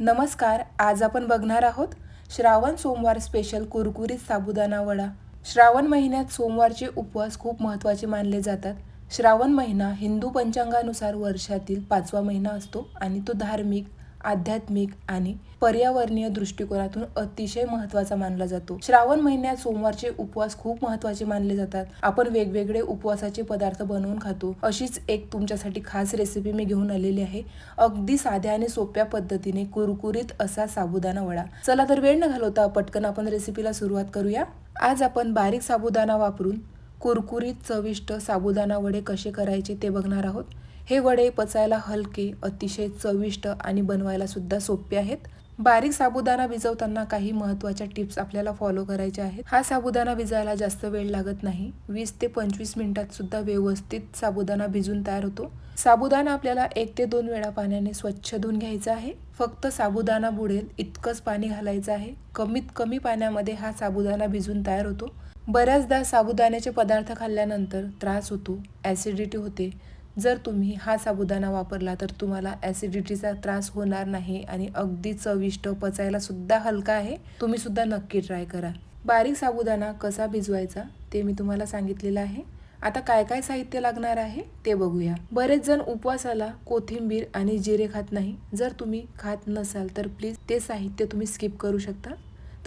नमस्कार आज आपण बघणार आहोत श्रावण सोमवार स्पेशल कुरकुरीत साबुदाणा वडा. श्रावण महिन्यात सोमवारचे उपवास खूप महत्त्वाचे मानले जातात. श्रावण महिना हिंदू पंचांगानुसार वर्षातील पाचवा महिना असतो आणि तो धार्मिक आध्यात्मिक आणि पर्यावरणीय दृष्टिकोनातून अतिशय महत्त्वाचा मानला जातो. श्रावण महिन्यात सोमवारचे उपवास खूप महत्त्वाचे मानले जातात. आपण वेगवेगळे उपवासाचे पदार्थ बनवून खातो. अशीच एक तुमच्यासाठी खास रेसिपी मी घेऊन आलेली आहे. अगदी साध्या आणि सोप्या पद्धतीने कुरकुरीत असा साबुदाणा वडा. चला तर वेळ न घालवता पटकन आपण रेसिपीला सुरुवात करूया. आज आपण बारीक साबुदाणा वापरून कुरकुरीत चविष्ट साबुदाणा वडे कसे करायचे ते बघणार आहोत. हे वडे पचायला हलके अतिशय चविष्ट आणि बनवायला सुद्धा सोपे आहेत. बारीक साबुदाणा भिजवताना काही महत्त्वाच्या टिप्स आपल्याला फॉलो करायच्या आहेत. हा साबुदाणा भिजायला जास्त वेळ लागत नाही. वीस ते पंचवीस मिनिटात सुद्धा व्यवस्थित साबुदाणा भिजून तयार होतो. साबुदाणा आपल्याला एक ते दोन वेळा पाण्याने स्वच्छ धुवून घ्यायचा आहे. फक्त साबुदाणा बुडेल इतकंच पाणी घालायचं आहे. कमीत कमी पाण्यामध्ये हा साबुदाणा भिजून तयार होतो. बऱ्याचदा साबुदाण्याचे पदार्थ खाल्ल्यानंतर त्रास होतो ॲसिडिटी होते जर तुम्ही हा साबुदाणा वापरला तर तुम्हाला ॲसिडिटीचा त्रास होणार नाही आणि अगदी चविष्ट पचायला सुद्धा हलका आहे. तुम्ही सुद्धा नक्की ट्राय करा. बारीक साबुदाणा कसा भिजवायचा ते मी तुम्हाला सांगितलेलं आहे. आता काय काय साहित्य लागणार आहे ते बघूया. बरेच जण उपवासाला कोथिंबीर आणि जिरे खात नाही. जर तुम्ही खात नसाल तर प्लीज ते साहित्य तुम्ही स्किप करू शकता.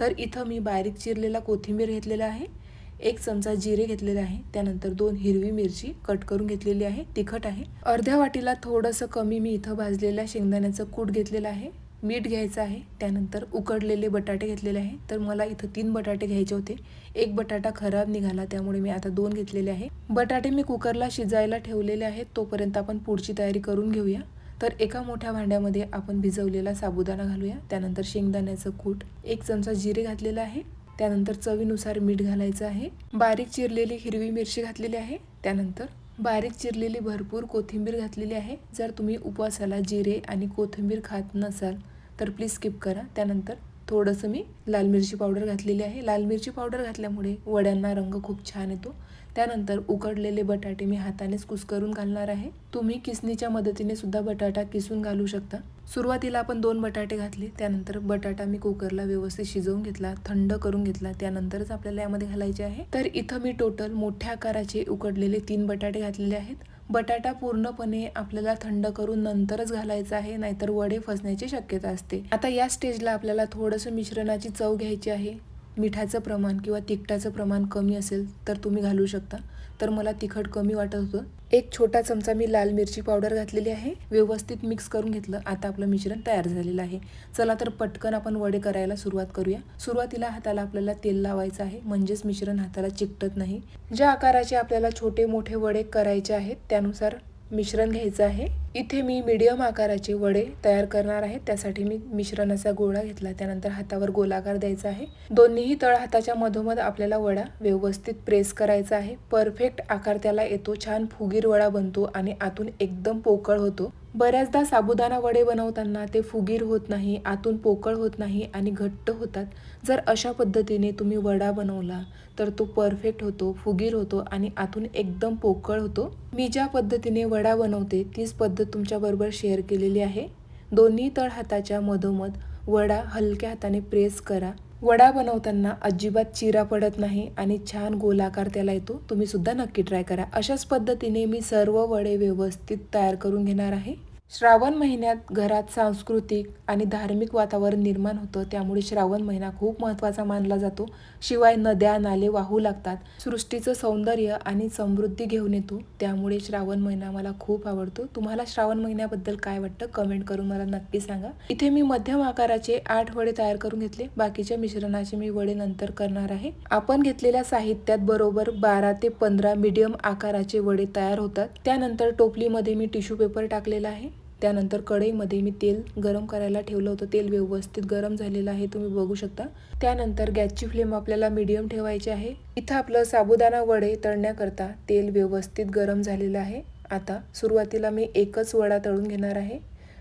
तर इथं मी बारीक चिरलेला कोथिंबीर घेतलेला आहे. एक चमचा जिरे घेतलेले आहे. त्यानंतर दोन हिरवी मिरची कट करून घेतलेली आहे. तिखट आहे. अर्ध्या वाटीला थोडंसं कमी मी इथं भाजलेल्या शेंगदाण्याचं कूट घेतलेलं आहे. मीठ घ्यायचं आहे. त्यानंतर उकडलेले बटाटे घेतलेले आहे. तर मला इथं तीन बटाटे घ्यायचे होते. एक बटाटा खराब निघाला त्यामुळे मी आता दोन घेतलेले आहे. बटाटे मी कुकरला शिजायला ठेवलेले आहेत. तोपर्यंत आपण पुढची तयारी करून घेऊया. तर एका मोठ्या भांड्यामध्ये आपण भिजवलेला साबुदाणा घालूया. त्यानंतर शेंगदाण्याचं कूट एक चमचा जिरे घातलेलं आहे. त्यानंतर चवीनुसार मीठ घालायचं आहे. बारीक चिरलेली हिरवी मिरची घातलेली आहे. त्यानंतर बारीक चिरलेली भरपूर कोथिंबीर घातलेली आहे. जर तुम्ही उपवासाला जिरे आणि कोथिंबीर खात नसाल तर प्लीज स्किप करा. त्यानंतर थोडंसं मी लाल मिरची पावडर घातलेली आहे. लाल मिरची पावडर घातल्यामुळे वड्यांना रंग खूप छान येतो. त्यानंतर उकडलेले बटाटे मी हातानेच कुस्करून घालणार आहे. तुम्ही किसणीच्या मदतीने सुद्धा बटाटा किसून घालू शकता. सुरुवातीला आपण दोन बटाटे घातले त्यानंतर बटाटा मी कुकरला व्यवस्थित शिजवून घेतला थंड करून घेतला त्यानंतरच आपल्याला यामध्ये घालायचे आहे. तर इथं मी टोटल मोठ्या आकाराचे उकडलेले तीन बटाटे घातलेले आहेत. बटाटा पूर्णपणे आपल्याला थंड करून नंतरच घालायचा आहे नाहीतर वडे फसण्याची शक्यता असते. आता या स्टेजला आपल्याला थोडंसं मिश्रणाची चव घ्यायची आहे. मिठाचं प्रमाण किंवा तिखटाचं प्रमाण कमी असेल तर तुम्ही घालू शकता. तर मला तिखट कमी वाटत होतं. एक छोटा चमचा मी लाल मिरची पावडर घातलेली आहे. व्यवस्थित मिक्स करून घेतलं. आता आपलं मिश्रण तयार झालेलं आहे. चला तर पटकन आपण वडे करायला सुरुवात करूया. सुरुवातीला हाताला आपल्याला तेल लावायचं आहे. म्हणजेच मिश्रण हाताला चिकटत नाही. ज्या आकाराचे आपल्याला छोटे मोठे वडे करायचे आहेत त्यानुसार मिश्रण घ्यायचं आहे. इथे मी मीडियम आकाराचे वडे तयार करणार आहे. त्यासाठी मी मिश्रणाचा गोळा घेतला. त्यानंतर हातावर गोलाकार द्यायचा आहे. दोन्हीही तळ हाताच्या मधोमध आपल्याला वडा व्यवस्थित प्रेस करायचा आहे. परफेक्ट आकार त्याला येतो. छान फुगीर वडा बनतो आणि आतून एकदम पोकळ होतो. बऱ्याचदा साबुदाणा वडे बनवताना ते फुगीर होत नाही आतून पोकळ होत नाही आणि घट्ट होतात. जर अशा पद्धतीने तुम्ही वडा बनवला तर तो परफेक्ट होतो फुगीर होतो आणि आतून एकदम पोकळ होतो. मी ज्या पद्धतीने वडा बनवते तीच पद्धत तुमच्याबरोबर शेअर केलेली आहे. दोन्ही तळ हाताच्या मधोमध वडा हलक्या हाताने प्रेस करा. वडा बनवताना अजिबात चिरा पडत नाही आणि छान गोलाकार त्याला येतो. तुम्हीसुद्धा नक्की ट्राय करा. अशाच पद्धतीने मी सर्व वडे व्यवस्थित तयार करून घेणार आहे. श्रावण महिन्यात घरात सांस्कृतिक आणि धार्मिक वातावरण निर्माण होतं. त्यामुळे श्रावण महिना खूप महत्त्वाचा मानला जातो. शिवाय नद्या नाले वाहू लागतात. सृष्टीचं सौंदर्य आणि समृद्धी घेऊन येतो. त्यामुळे श्रावण महिना मला खूप आवडतो. तुम्हाला श्रावण महिन्याबद्दल काय वाटतं? कमेंट करून मला नक्की सांगा. इथे मी मध्यम आकाराचे आठ वडे तयार करून घेतले. बाकीच्या मिश्रणाचे मी वडे नंतर करणार आहे. आपण घेतलेल्या साहित्यात बरोबर बारा ते पंधरा मीडियम आकाराचे वडे तयार होतात. त्यानंतर टोपलीमध्ये मी टिश्यू पेपर टाकलेला आहे. त्यानंतर कढईमध्ये मी तेल गरम करायला ठेवलं होतं. तेल व्यवस्थित गरम झालेलं आहे तुम्ही बघू शकता. त्यानंतर गॅसची फ्लेम आपल्याला मीडियम ठेवायची आहे. इथं आपलं साबुदाणा वडे तळण्याकरता तेल व्यवस्थित गरम झालेलं आहे. आता सुरुवातीला मी एकच वडा तळून घेणार आहे.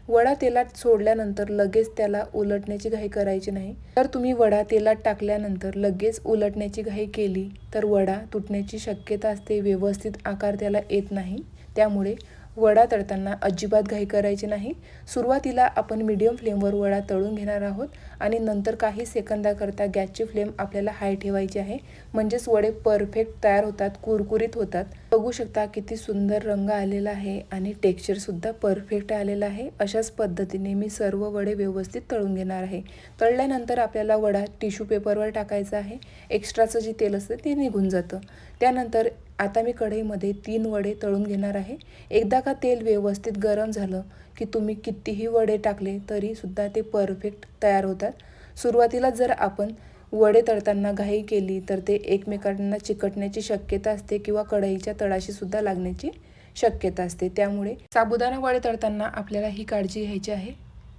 वडा तेलात सोडल्यानंतर लगेच त्याला उलटण्याची घाई करायची नाही. तर तुम्ही वडा तेलात टाकल्यानंतर लगेच उलटण्याची घाई केली तर वडा तुटण्याची शक्यता असते. व्यवस्थित आकार त्याला येत नाही. त्यामुळे वडा तळताना अजिबात घाई करायची नाही. सुरुवातीला आपण मीडियम फ्लेमवर वडा तळून घेणार आहोत. आणि नंतर काही सेकंदाकरता गॅसची फ्लेम आपल्याला हाय ठेवायची आहे. म्हणजेच वडे परफेक्ट तयार होतात कुरकुरीत होतात. बघू शकता किती सुंदर रंग आलेला आहे आणि टेक्स्चरसुद्धा परफेक्ट आलेला आहे. अशाच पद्धतीने मी सर्व वडे व्यवस्थित तळून घेणार आहे. तळल्यानंतर आपल्याला वडा टिश्यू पेपरवर टाकायचा आहे. एक्स्ट्राचं जे तेल असतं ते निघून जातं. त्यानंतर आता मी कढईमध्ये तीन वडे तळून घेणार आहे. एकदा का तेल व्यवस्थित गरम झालं की तुम्ही कितीही वडे टाकले तरीसुद्धा ते परफेक्ट तयार होतात. सुरुवातीला जर आपण वडे तळताना घाई केली तर ते एकमेकांना चिकटण्याची शक्यता असते किंवा कढईच्या तळाशीसुद्धा लागण्याची शक्यता असते. त्यामुळे साबुदाणा वडे तळताना आपल्याला ही काळजी घ्यायची आहे.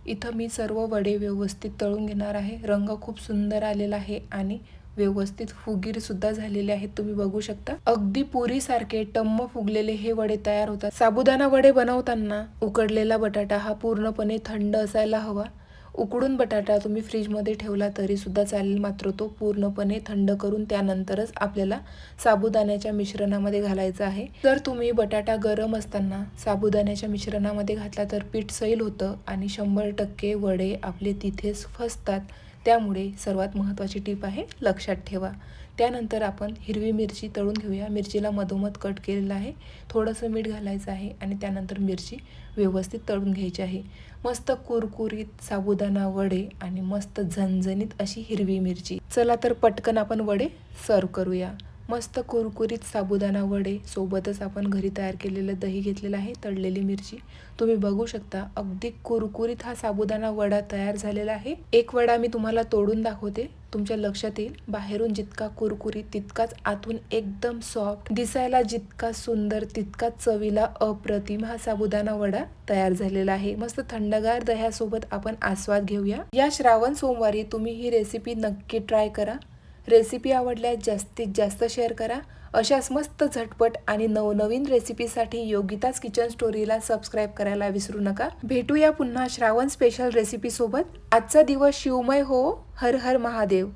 इथं मी सर्व वडे व्यवस्थित तळून घेणार आहे. रंग खूप सुंदर आलेला आहे आणि व्यवस्थित फुगीर सुद्धा झालेले आहेत तुम्ही बघू शकता. अगदी पुरीसारखे टम्म फुगलेले हे वडे तयार होतात. साबुदाणा वडे बनवताना उकडलेला बटाटा हा पूर्णपणे थंड असायला हवा. उकडून बटाटा तुम्ही फ्रीजमध्ये ठेवला तरी सुद्धा चालेल मात्र तो पूर्णपणे थंड करून त्यानंतरच आपल्याला साबुदाण्याच्या मिश्रणामध्ये घालायचा आहे. जर तुम्ही बटाटा गरम असताना साबुदाण्याच्या मिश्रणामध्ये घातला तर पीठ सैल होतं आणि शंभर टक्के वडे आपले तिथेच फसतात. त्यामुळे सर्वात महत्त्वाची टीप आहे लक्षात ठेवा. त्यानंतर आपण हिरवी मिरची तळून घेऊया. मिरचीला मधोमध कट केलेलं आहे. थोडंसं मीठ घालायचं आहे आणि त्यानंतर मिरची व्यवस्थित तळून घ्यायची आहे. मस्त कुरकुरीत साबुदाणा वडे आणि मस्त झणझणीत अशी हिरवी मिरची. चला तर पटकन आपण वडे सर्व करूया. मस्त कुरकुरीत साबुदाणा वडे सोबतच आपण घरी तयार केलेलं दही घेतलेलं आहे तळलेली मिरची. तुम्ही बघू शकता अगदी कुरकुरीत हा साबुदाणा वडा तयार झालेला आहे. एक वडा मी तुम्हाला तोडून दाखवते. तुमच्या लक्षात येईल बाहेरून जितका कुरकुरीत तितकाच आतून एकदम सॉफ्ट दिसायला जितका सुंदर तितकाच चवीला अप्रतिम हा साबुदाणा वडा तयार झालेला आहे. मस्त थंडगार दह्यासोबत आपण आस्वाद घेऊया. या श्रावण सोमवारी तुम्ही ही रेसिपी नक्की ट्राय करा. रेसिपी आवडल्यास जास्तीत जास्त शेअर करा. अशाच मस्त झटपट आणि नवनवीन रेसिपीसाठी योगिताच किचन स्टोरीला सबस्क्राईब करायला विसरू नका. भेटूया पुन्हा श्रावण स्पेशल रेसिपीसोबत आजचा दिवस शिवमय हो. हर हर महादेव.